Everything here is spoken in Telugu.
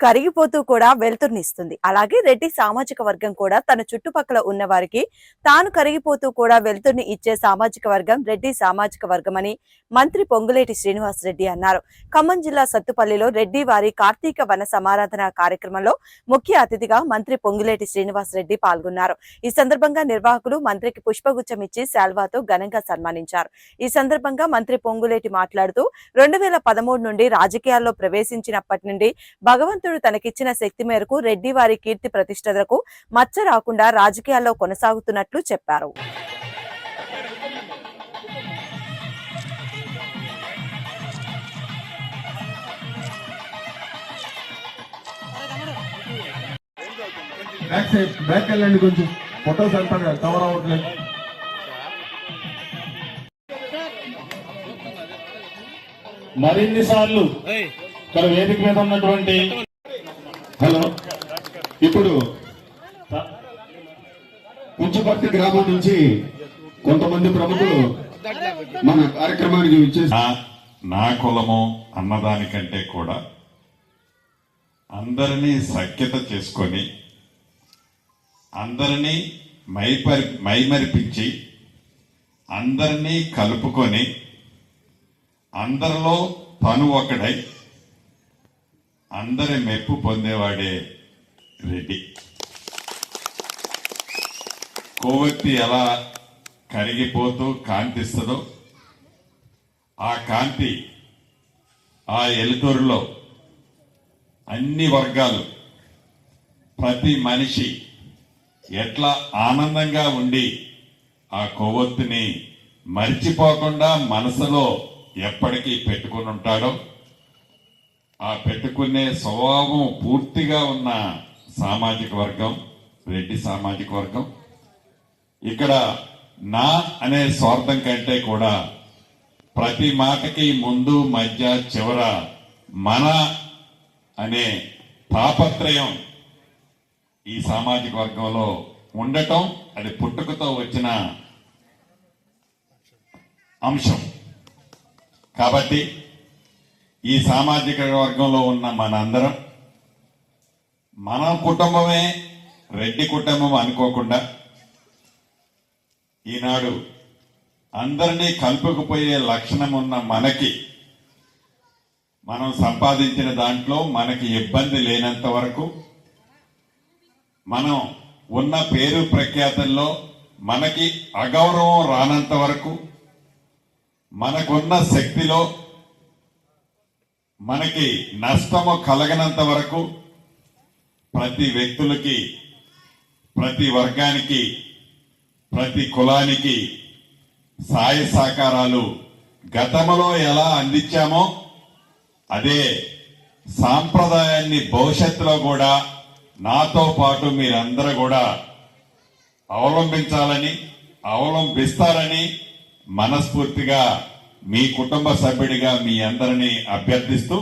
కరిగిపోతూ కూడా వెలుతురునిస్తుంది అలాగే రెడ్డి సామాజిక వర్గం కూడా తన చుట్టుపక్కల ఉన్న వారికి తాను కరిగిపోతూ కూడా వెలుతురుని ఇచ్చే సామాజిక వర్గం రెడ్డి సామాజిక వర్గం అని మంత్రి పొంగులేటి శ్రీనివాస్ రెడ్డి అన్నారు. ఖమ్మం జిల్లా సత్తుపల్లిలో రెడ్డి వారి కార్తీక వన సమారాధన కార్యక్రమంలో ముఖ్య అతిథిగా మంత్రి పొంగులేటి శ్రీనివాస్ రెడ్డి పాల్గొన్నారు. ఈ సందర్భంగా నిర్వాహకులు మంత్రికి పుష్పగుచ్చం ఇచ్చి శాల్వాతో ఘనంగా సన్మానించారు. ఈ సందర్భంగా మంత్రి పొంగులేటి మాట్లాడుతూ రెండు వేల పదమూడు నుండి రాజకీయాల్లో ప్రవేశించినప్పటి నుండి భగవంతుడు తనకిచ్చిన శక్తి మేరకు రెడ్డి వారి కీర్తి ప్రతిష్టలకు మచ్చ రాకుండా రాజకీయాల్లో కొనసాగుతున్నట్లు చెప్పారు. బ్యాక్ సైడ్ బ్యాక్ వెళ్ళండి కొంచెం ఫొటోస్ అంటారు కదా కవర్ అవ్వట్లేదు మరిన్ని సార్లు ఇక్కడ వేదిక మీద ఉన్నటువంటి హలో. ఇప్పుడు కుంచుపర్తి గ్రామం నుంచి కొంతమంది ప్రముఖులు మన కార్యక్రమానికి ఇచ్చేసి నా నా కులము అన్నదానికంటే కూడా అందరినీ సఖ్యత చేసుకొని అందరినీ మైపరి మైమరిపించి అందరినీ కలుపుకొని అందరిలో తను ఒకడై అందరి మెప్పు పొందేవాడే రెడ్డి. కొవ్వొత్తి ఎలా కరిగిపోతూ కాంతిస్తుందో ఆ కాంతి ఆ ఎలుతురులో అన్ని వర్గాలు ప్రతి మనిషి ఎట్లా ఆనందంగా ఉండి ఆ కొవ్వొత్తిని మర్చిపోకుండా మనసులో ఎప్పటికీ పెట్టుకుని ఉంటాడో ఆ పెట్టుకునే స్వభావం పూర్తిగా ఉన్న సామాజిక వర్గం రెడ్డి సామాజిక వర్గం. ఇక్కడ నా అనే స్వార్థం కంటే కూడా ప్రతి మాటకి ముందు మధ్య చివర మన అనే తాపత్రయం ఈ సామాజిక వర్గంలో ఉండటం అది పుట్టుకతో వచ్చిన అంశం. కాబట్టి ఈ సామాజిక వర్గంలో ఉన్న మనందరం మన కుటుంబమే రెడ్డి కుటుంబం అనుకోకుండా ఈనాడు అందరినీ కలుపుకుపోయే లక్షణం ఉన్న మనకి మనం సంపాదించిన దాంట్లో మనకి ఇబ్బంది లేనంత వరకు మనం ఉన్న పేరు ప్రఖ్యాతల్లో మనకి అగౌరవం రానంత వరకు మనకున్న శక్తిలో మనకి నష్టము కలగనంత వరకు ప్రతి వ్యక్తులకి ప్రతి వర్గానికి ప్రతి కులానికి సాయ సహకారాలు గతంలో ఎలా అందించామో అదే సాంప్రదాయాన్ని భవిష్యత్తులో కూడా నాతో పాటు మీరందరూ కూడా అవలంబించాలని అవలంబిస్తారని మనస్ఫూర్తిగా మీ కుటుంబ సభ్యుడిగా మీ అందరినీ అభ్యర్థిస్తూ